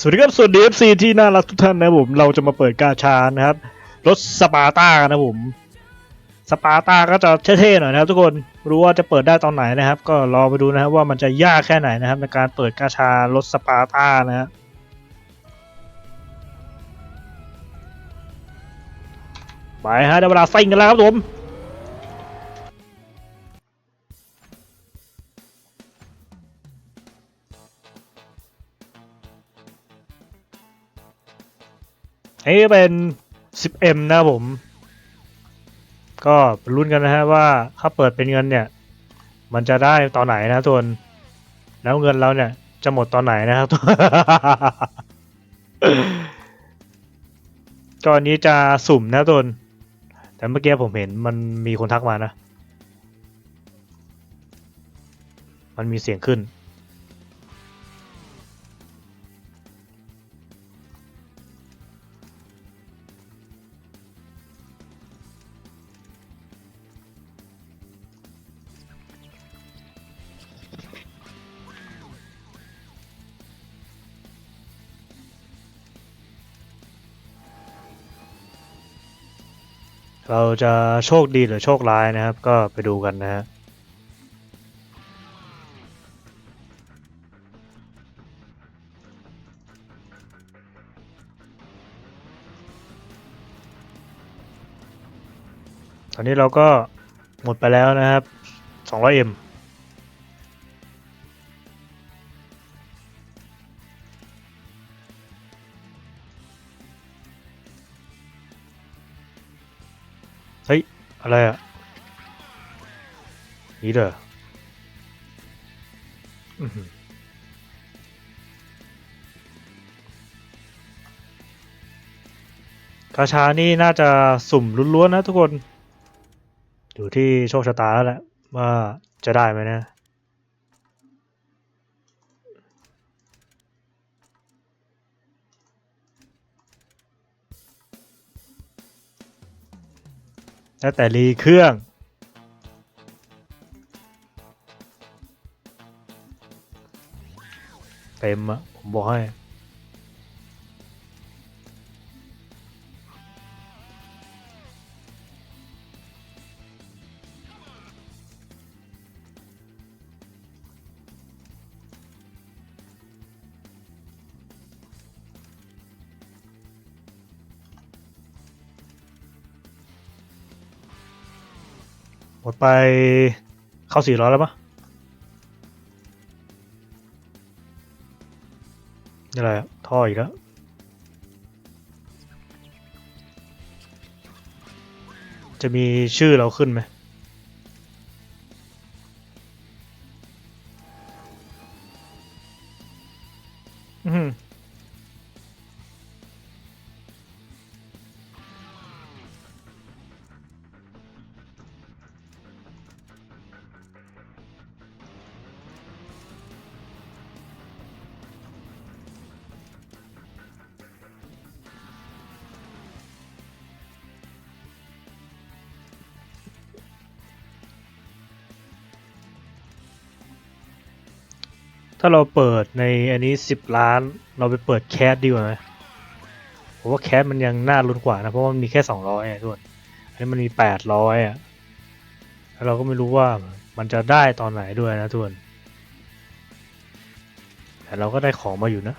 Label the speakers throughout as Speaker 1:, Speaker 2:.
Speaker 1: สวัสดีครับสวัสดี FC ที่น่ารักทุกท่านนะผมเราจะมาเปิดกาชานะครับรถสปาร์ต้านะผมสปาร์ตาก็จะเท่ๆหน่อยนะครับทุกคนรู้ว่าจะเปิดได้ตอนไหนนะครับ ก็รอไปดูนะครับว่ามันจะยากแค่ไหนนะครับ ในการเปิดกาชารถสปาร์ตานะฮะไปฮะได้เวลาซิ่งกันแล้วครับผม อันนี้เป็น 10M นะผม ก็ลุ้นกันนะฮะว่าถ้าเปิดเป็นเงินเนี่ย มันจะได้ตอนไหนนะทุนแล้วเงินเราเนี่ย จะหมดตอนไหนนะครับก็อันนี้จะสุ่มนะทุนแต่เมื่อกี้ผมเห็นมันมีคนทักมานะ มันมีเสียงขึ้น เราจะโชคดีหรือโชคร้ายนะครับ ก็ไปดูกันนะฮะตอนนี้เราก็หมดไปแล้วนะครับ 200M เฮ้ย อะไรอะ นี่เด้ออื้อหือกาชานี่น่าจะสุ่มล้วนๆนะทุกคน อยู่ที่โชคชะตาแล้วแหละว่าจะได้ไหมนะ แล้วแต่รีเครื่อง เต็มอะผมบอกให้ ไปเข้าสี่ร้อยแล้วปะนี่อะไรอะท่ออีกแล้วจะมีชื่อเราขึ้นไหมาเราเปิดในอันนี้สิบล้าน เราไปเปิดแคสดีกว่าไหมผมว่าแคสมันยังน่าลุ้นกว่านะ เพราะว่ามันมีแค่สองร้อยอะทุกคนอันนี้มันมีแปดร้อยอะแล้วเราก็ไม่รู้ว่ามันจะได้ตอนไหนด้วยนะทุกคนแต่เราก็ได้ของมาอยู่นะ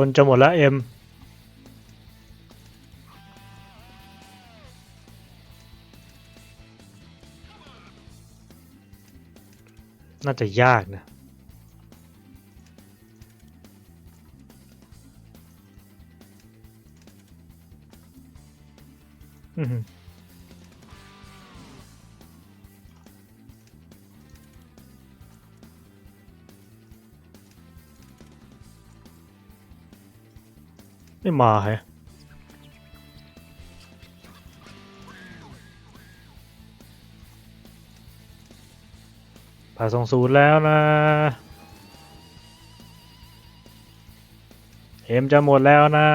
Speaker 1: คนจะหมดแล้วเอ็มน่าจะยากนะอือ ไม่มาแผ่านสองศูนย์แล้วนะ เอ็มจะหมดแล้วนะ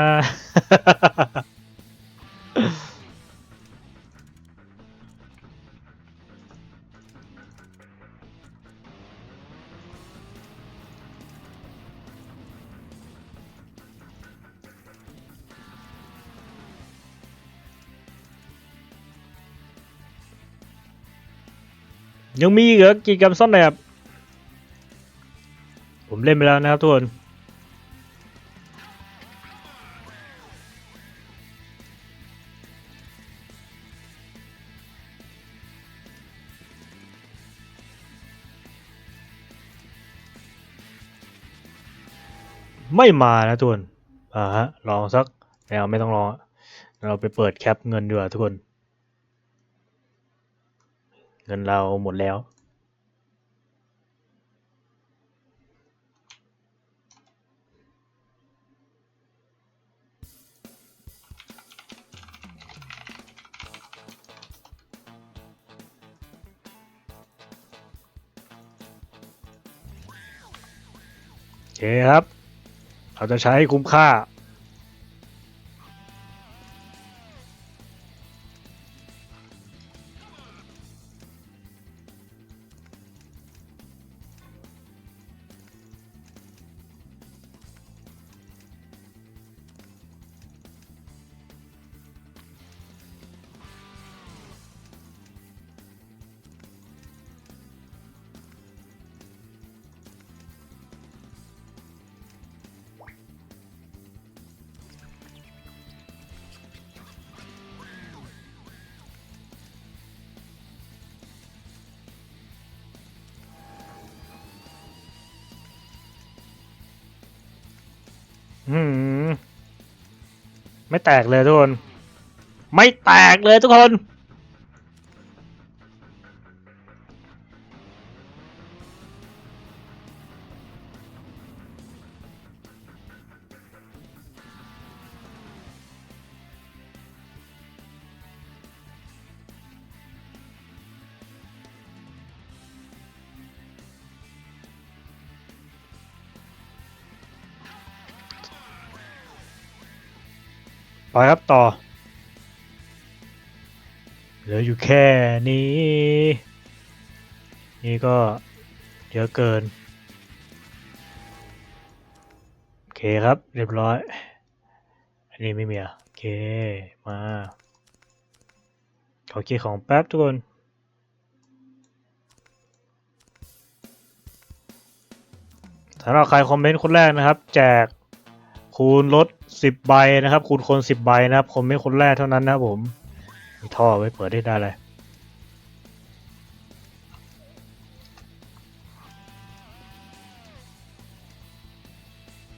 Speaker 1: ยังมีเหรอกิจกรรมซ่อนแอบผมเล่นไปแล้วนะครับทุกคนไม่มานะทุกคนอ่าฮะลองสักไม่เอาไม่ต้องรองเราไปเปิดแคปเงินดีกว่าทุกคน งินเราหมดแล้วโอเคครับ เราจะใช้คุ้มค่า อืมไม่แตกเลยทุกคน ไม่แตกเลยทุกคน ไปครับต่อ เหลืออยู่แค่นี้ นี่ก็เยอะเกิน โอเคครับ เรียบร้อย อันนี้ไม่มีอะโอเค มา ขอเกียร์ของแป๊บทุกคนสำหรับใครคอมเมนต์คนแรกนะครับ แจกคูณลด สิบใบนะครับคูณคนสิบใบนะครับคอมไม่คนแรกเท่านั้นนะครับผมมีท่อไว้เปิดได้ได้เลย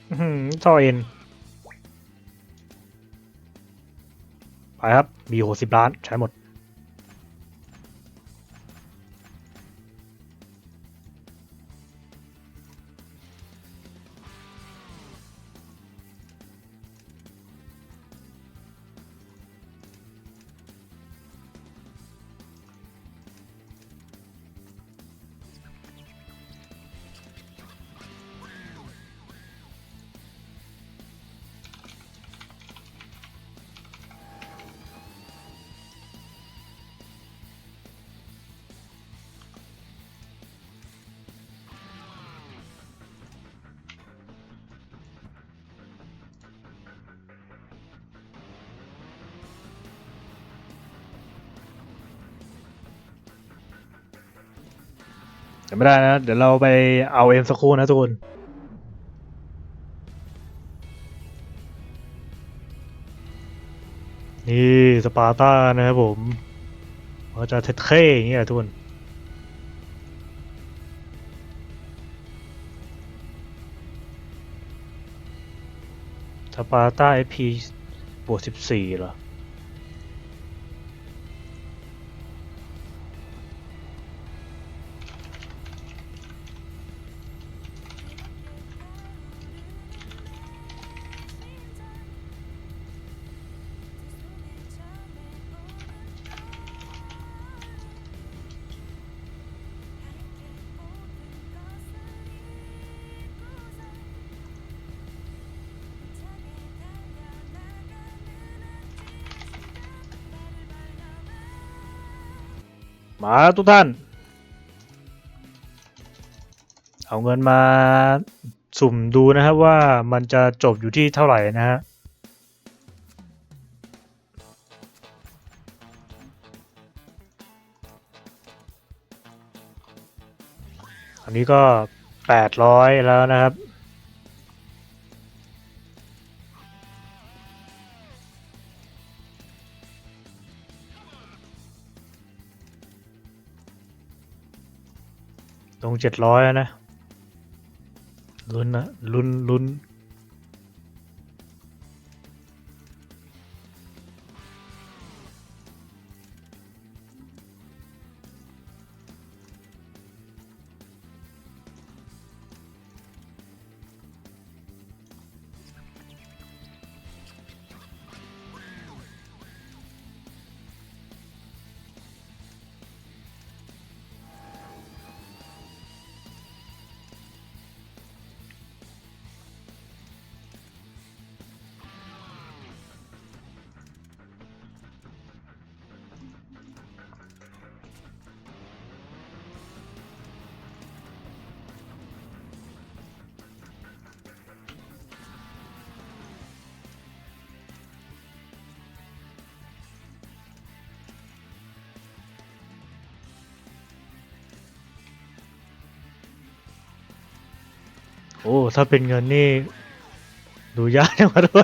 Speaker 1: อื้อหือท่อเอ็นไปครับมีหกสิบล้านใช้หมดะไม่ได้นะ เดี๋ยวเราไปเอาเอ็มสักครู่นะทุกคนนี่สปาร์ต้านะครับผมมันจะเท่ๆอย่างเงี้ยทุกคนสปาร์ต้าเอพีบวกสิบสี่เหรอ มาทุกท่าน เอาเงินมาสุ่มดูนะครับว่ามันจะจบอยู่ที่เท่าไหร่นะฮะอันนี้ก็แปดร้อยแล้วนะครับ ตรงเจ็ดร้อยนะลุ้นนะลุ้นลุ้น โอ้ ถ้าเป็นเงินนี่ ดูยากจังวะด้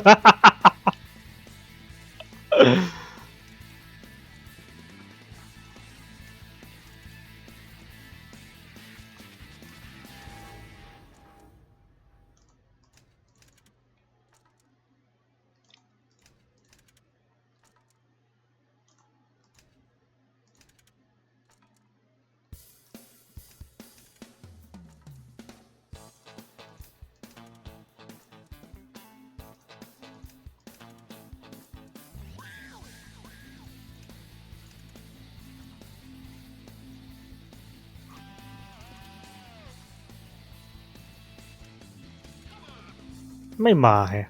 Speaker 1: ไม่มาแฮะ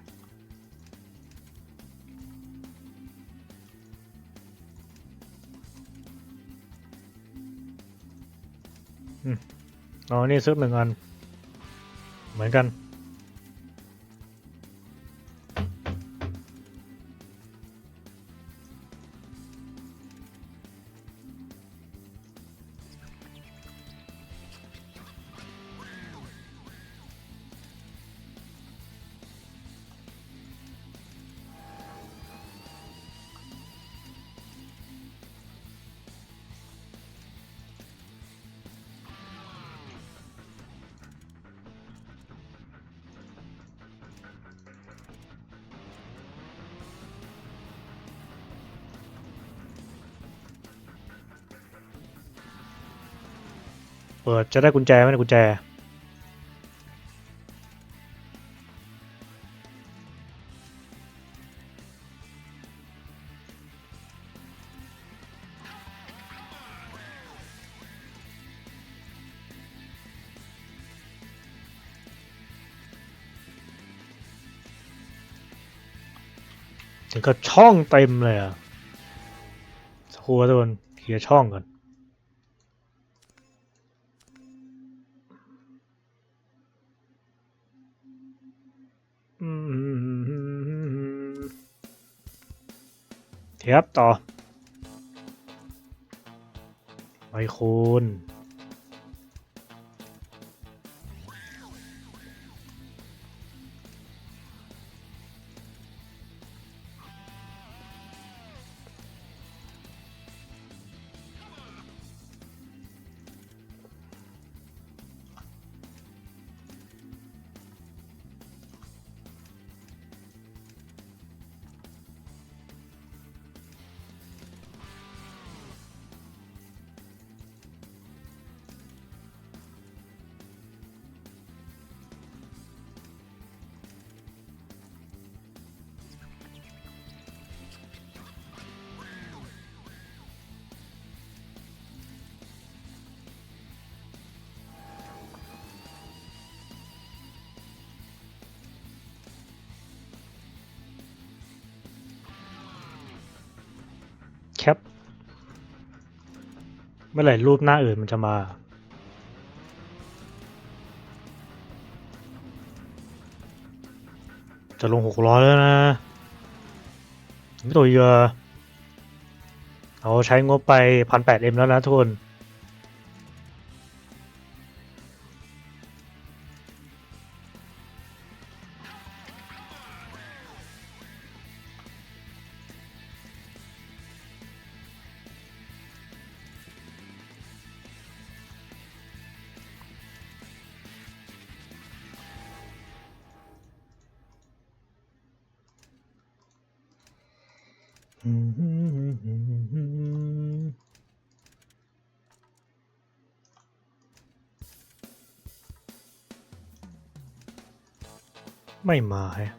Speaker 1: อ๋อ นี่ซื้อหนึ่งอัน เหมือนกัน เปิดจะได้กุญแจไหมเนี่ยกุญแจ ถึงกับช่องเต็มเลยอะสักครัวทุกคนเคลียร์ช่องก่อน ครับ ต่อไมโคร แคป เมื่อไหร่รูปหน้าอื่นมันจะมา จะลงหกร้อยแล้วนะไม่ตัวเยอะเราใช้งบไปพันแปดเอ็มแล้วนะทุกคน ไม่มาแฮะ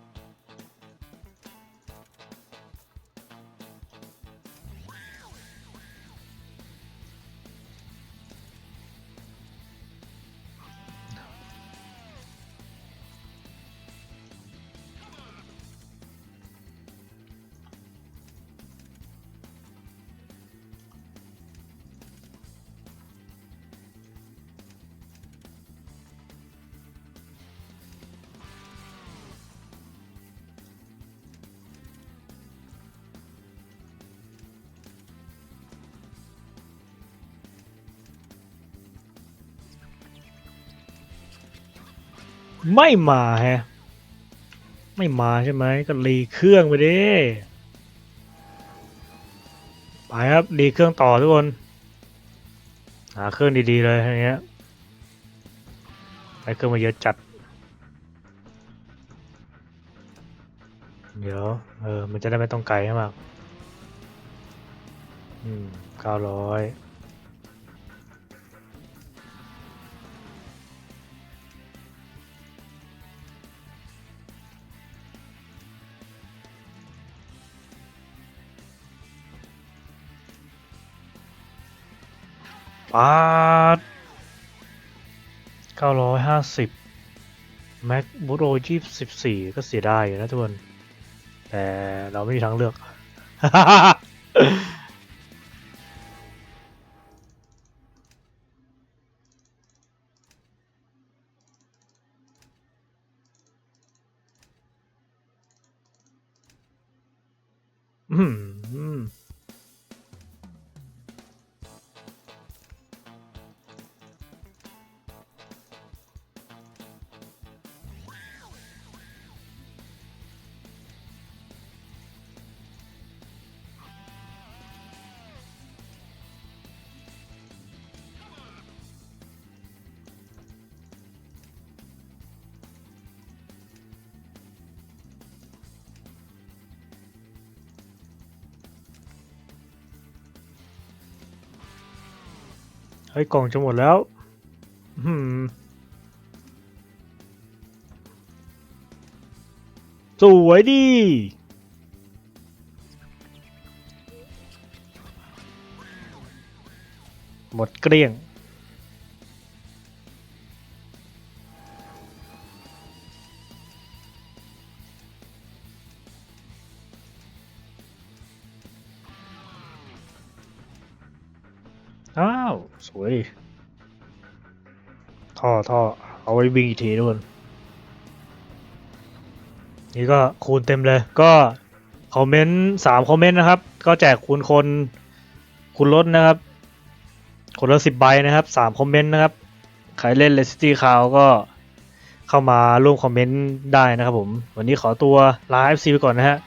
Speaker 1: ไม่มาแฮะ ไม่มาใช่ไหมก็รีเครื่องไปดิไปครับรีเครื่องต่อทุกคนหาเครื่องดีๆเลยอย่างเงี้ยไปเครื่องมาเยอะจัด เดี๋ยวเออมันจะได้ไม่ต้องไกลมาก อืมเก้าร้อย ปาดเก้าร้อยห้าสิบแม็กบูโรยี่สิบสี่ก็เสียดายอยู่นะทุกคน แต่เราไม่มีทางเลือก เฮ้ยกล่องจะหมดแล้วอืมสวยดี หมดเกลี้ยงาวสวยดิท่อท่อเอาไว้วิ่งอีกทีทุกคนนี่ก็คูณเต็มเลยก็คอมเมนต์สามคอมเมนต์นะครับ ก็แจกคูณคนคูณลดนะครับ คนละสิบใบนะครับสามคอมเมนต์นะครับใครเล่นเลสตี้คาวก็เข้ามาร่วมคอมเมนต์ได้นะครับผม วันนี้ขอตัวลา FC ไปก่อนนะฮะ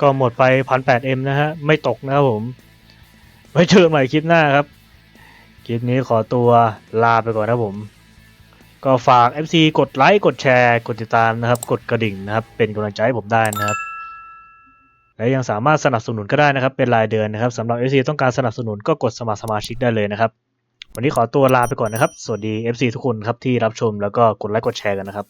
Speaker 1: ก็หมดไปพันแปดเอ็มนะฮะ ไม่ตกนะครับผม ไว้เจอกันใหม่คลิปหน้าครับ คลิปนี้ขอตัวลาไปก่อนนะผม ก็ฝาก FC กดไลค์ กดแชร์ กดติดตามนะครับ กดกระดิ่งนะครับ เป็นกำลังใจให้ผมได้นะครับ และยังสามารถสนับสนุนก็ได้นะครับ เป็นรายเดือนนะครับสำหรับ FC ต้องการสนับสนุนก็กดสมัครสมาชิกได้เลยนะครับ วันนี้ขอตัวลาไปก่อนนะครับ สวัสดี FC ทุกคนครับที่รับชมแล้วก็กดไลค์ กดแชร์กันนะครับ